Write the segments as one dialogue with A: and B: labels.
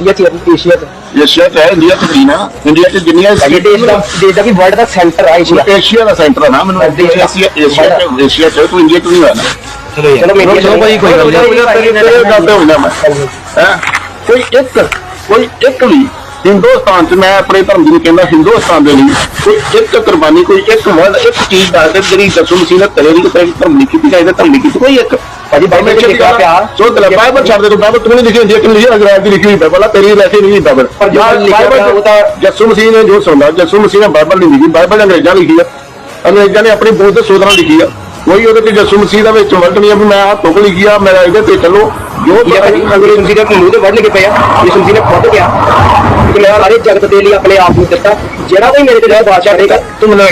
A: India ਚ Asia ਚ?
B: Asia ਚ ਹੈ ਇੰਡੀਆ ਚ ਨਹੀਂ ਨਾ। ਇੰਡੀਆ ਚ ਜਿੰਨੀਆਂ
A: ਇਹ ਦੇਸ਼ ਦਾ ਦੇਸ਼ ਦਾ ਵੀ ਵਰਲਡ ਦਾ ਸੈਂਟਰ ਆ ਏਸ਼ੀਆ
B: ਏਸ਼ੀਆ ਦਾ ਸੈਂਟਰ ਹੈ ਨਾ ਮੈਨੂੰ ਏਸ਼ੀਆ ਏਸ਼ੀਆ ਚ ਏਸ਼ੀਆ ਚ ਤੂੰ ਇੰਡੀਆ ਚ ਨਹੀਂ ਹੋਇਆ ਨਾ।
A: ਚਲੋ ਮੇਰੀ
C: ਚਲੋ ਭਾਈ, ਕੋਈ ਗੱਲ ਨਹੀਂ।
B: ਤੇਰੇ ਗੱਲ ਤੇ ਹੁੰਦਾ ਮੈਂ ਹੈਂ? ਕੋਈ ਇੱਕ ਕੋਈ ਇੱਕ ਵੀ ਹਿੰਦੁਸਤਾਨ ਚ ਮੈਂ ਆਪਣੇ ਧਰਮ ਦੀ ਨਹੀਂ ਕਹਿੰਦਾ ਹਿੰਦੁਸਤਾਨ ਦੇ ਲਈ ਕੋਈ ਇੱਕ ਕੁਰਬਾਨੀ ਕੋਈ ਇੱਕ ਵਰਡ ਇੱਕ ਚੀਜ਼ ਦੱਸ ਦੇ ਜਿਹੜੀ ਦਸੂ ਮਸੀਹ ਨੇ ਤੇਰੇ ਦੀ ਕੋਈ ਧਰਮ ਨਹੀਂ ਕੀਤੀ ਚਾਹੀਦਾ ਧਰਮ ਨਹੀਂ ਕੀਤੀ ਕੋਈ ਇੱਕ।
A: ਭਾਜੀ ਬਾਈਬਲ ਚ ਲਿਖਿਆ ਪਿਆ।
B: ਸੋ ਬਾਈਬਲ ਛੱਡ ਦੇ ਤੂੰ ਬਾਈਬਲ ਤੂੰ ਨਹੀਂ ਲਿਖੀ ਹੁੰਦੀ ਕਿ ਲਿਖੀ ਅੰਗਰੇਜ਼ੀ ਦੀ ਲਿਖੀ ਹੋਈ ਬਾਈਬਲ ਆ ਤੇਰੀ ਵੈਸੇ ਨਹੀਂ ਬਾਈਬਲ
A: ਪਰ ਜੋ ਲਿਖਿਆ ਪਿਆ ਉਹ ਤਾਂ
B: ਯਸੂ ਮਸੀਹ ਨੇ ਜੋ ਸੁਣਦਾ ਯਸੂ ਮਸੀਹ ਨੇ ਬਾਈਬਲ ਨਹੀਂ ਲਿਖੀ ਬਾਈਬਲ ਅੰਗਰੇਜ਼ਾਂ ਲਿਖੀ ਆ। ਅੰਗਰੇਜ਼ਾਂ ਨੇ ਆਪਣੀ ਬੋਧ ਦੇ ਸੋਧਰਾਂ ਲਿਖੀ ਆ। ਕੋਈ ਉਹਦੇ ਤੇ ਯਸੂ ਮਸੀਹ ਦਾ ਵਿੱਚ ਵਰਡ ਨਹੀਂ ਆ ਵੀ ਮੈਂ ਆਹ ਤੁਕ ਲਿਖੀ ਆ ਮੇਰਾ ਇਹਦੇ ਤੇ ਚੱਲੋ। ਜੋ
A: ਅੰਗਰੇਜ਼ ਜੀ ਦੇ ਮੂੰਹ ਤੇ ਵੜ ਲਿਖੇ ਪਏ ਆ ਯਿਸੂ ਜੀ ਨੇ ਖੁਦ ਕਿਹਾ ਕਿ ਮੈਂ ਸਾਰੇ ਜਗਤ ਦੇ ਲਈ ਆਪਣੇ ਆਪ ਨੂੰ ਦਿੱਤਾ। ਜਿਹੜਾ ਕੋਈ ਮੇਰੇ ਤੇ ਬਾਦਸ਼ਾਹ ਕਰੇਗਾ
B: ਤੂੰ ਮੈਨੂੰ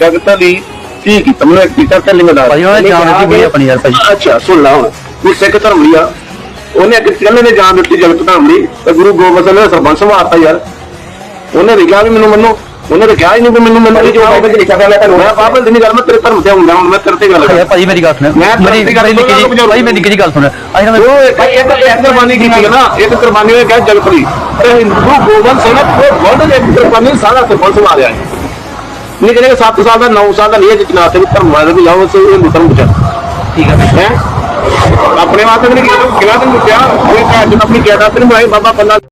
B: ਜਗਤ ਦੀ ਕੀ ਕੀਤਾ ਮੈਨੂੰ ਇੱਕ ਕੀਤਾ ਕਰ ਲਿੰਗ ਦਾ
C: ਭਾਈ ਉਹਨਾਂ ਜਾਣ ਦਿੱਤੀ ਬੜੀ ਆਪਣੀ ਯਾਰ ਭਾਈ।
B: ਅੱਛਾ ਸੁਣ ਲਾ ਹੁਣ। ਕੋਈ ਸਿੱਖ ਧਰਮ ਲਈ ਆ। ਉਹਨੇ ਅੱਗੇ ਕਹਿੰਦੇ ਨੇ ਜਾਣ ਦਿੱਤੀ ਜਗਤ ਧਰਮ ਲਈ ਤੇ ਗੁਰੂ ਗੋਬਿੰਦ ਸਿੰਘ ਨੇ ਸਰਬੰਸ ਮਾਰਤਾ ਯਾਰ। ਉਹਨੇ ਵੀ ਕਿਹਾ ਵੀ ਮੈਨੂੰ ਮੰਨੋ। ਉਹਨੇ ਤਾਂ ਕਿਹਾ ਹੀ ਨਹੀਂ ਵੀ ਮੈਨੂੰ ਮੰਨੋ।
A: ਜੋ ਬਾਈਬਲ ਚ ਲਿਖਿਆ ਮੈਂ ਤੁਹਾਨੂੰ।
B: ਮੈਂ ਬਾਬਲ ਦੀ ਨਹੀਂ ਗੱਲ ਮੈਂ ਤੇਰੇ ਧਰਮ ਤੇ ਆਉਂਦਾ ਹੁਣ ਮੈਂ ਤੇਰੇ ਤੇ ਗੱਲ ਕਰ
C: ਭਾਈ ਮੇਰੀ ਗੱਲ ਸੁਣ।
B: ਮੈਂ
C: ਮੇਰੀ ਨਿੱਕੀ ਜੀ ਭਾਈ ਮੇਰੀ ਨਿੱਕੀ ਜੀ ਗੱਲ ਸੁਣ। ਅੱਜ ਨਾ ਮੈਂ
B: ਉਹ ਇੱਕ ਇੱਕ ਕੁਰਬਾਨੀ ਕੀਤੀ ਹੈ ਨਾ। ਇੱਕ ਕੁਰਬਾਨੀ ਨੇ ਕਿਹਾ ਜਗਤ ਲਈ ਤੇ ਹਿੰਦੂ ਗੋਬਿੰਦ ਸਿੰਘ ਨੇ ਵਰਲਡ ਦੇ ਇੱਕ ਕੁਰਬਾਨੀ ਸਾਰਾ ਸਰਬੰਸ ਮਾਰਿਆ। ਹੈ ਨਹੀਂ ਕਹਿੰਦੇ 7 ਸਾਲ ਦਾ 9 ਸਾਲ ਦਾ ਨਹੀਂ ਹੈ ਜਿਤਨਾ ਤੇ ਧਰਮ ਵਾਲੇ ਵੀ ਜਾਓ ਸੇ ਹਿੰਦੂ ਧਰਮ ਚ
C: ਠੀਕ ਹੈ
B: ਹੈ? ਆਪਣੇ ਵਾਸਤੇ ਵੀ ਨਹੀਂ ਕਿਹਾ ਕਿਹਾ ਤੇ ਮੁੱਕਿਆ ਉਹ ਕਹਿ ਜਨ ਆਪਣੀ ਕਿਹਾ ਤੇ ਨਹੀਂ ਬਾਬਾ ਪੱਲਾ